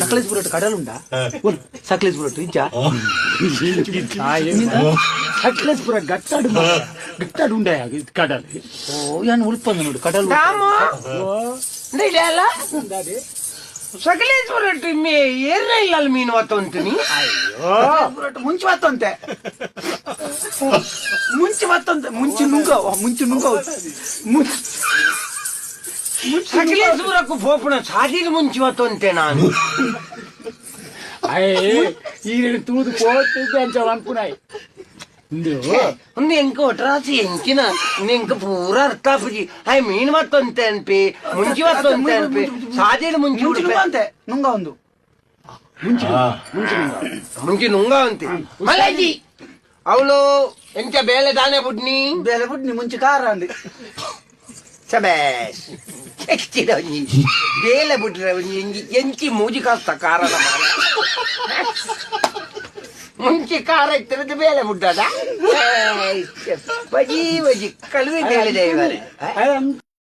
ಸಕಲೇಶ್ ಬುರೋಟ್ ಕಡಲ್ ಉಂಡ ಸಕಲೇಶ್ ಬುರೋಟ್ ಇಂಚ ಸಕಲೇಶ್ ಬುರ ಗಟ್ಟಾಡು ಗಟ್ಟಾಡು ಉಂಡ ಕಡಲ್ ಓ ಯಾನ್ ಉಳ್ಪಂದ ನೋಡು ಕಡಲ್ ಸಕಲೇಶ್ ಬುರೋಟ್ ಮೇ ಏರ್ನ ಇಲ್ಲ ಮೀನು ಹೊತ್ತೊಂತೀನಿ ಅಯ್ಯೋ ಮುಂಚೆ ಹೊತ್ತೊಂತೆ ಮುಂಚೆ ಹೊತ್ತೊಂತೆ ಮುಂಚೆ ನುಂಗ ಮುಂಚೆ ನುಂಗ ಮುಂಚೆ ಸಕಲೇಶ್ವರಕ್ಕೂ ಪೋಪಣ ಸಾದಿನ ಮುಂಚೆ ಒತ್ತೊಂತೆ ನಾನು అయ్యే ఈ తూదు పోతుంది అని అనుకున్నాయి ఉంది ఇంకోటి రాసి ఎంకిన ఇంక పూర అర్థాపుజి అవి మీను వత్తంతే అనిపి ముంచి వత్తంతే అనిపి సాదీలు ముంచి ಮುಂಚೆ ನುಂಗ ఉడిపే ಅಂತೆ ನುಂಗ ಒಂದು ಮುಂಚೆ ಮುಂಚೆ ನುಂಗ ముంచి నుంగా ఉంది అలాగి అవును ఎంత బేలే దానే పుట్టిని ಬೇರೆ ಬಿಟ್ಟು ನೀ ಮುಂಚೆ ಕಾರ ಅಂದಿ ಸಬೇಸ್ ಎಕ್ತಿರೋನಿ ಬೇಲೆ ಬಿಟ್ರೆ ಎಂಚಿ ಮೂಜಿ ಕಾಸ್ತ ಕಾರಣ ಮುಂಚೆ ಕಾರ ಇತ್ತಿರದು ಬೇಲೆ ಬಿಟ್ಟದ ಬಜಿ ಬಜಿ ಕಳುವೆ ಬೇಳೆ ಇವರೇ ಅಯ್ಯ,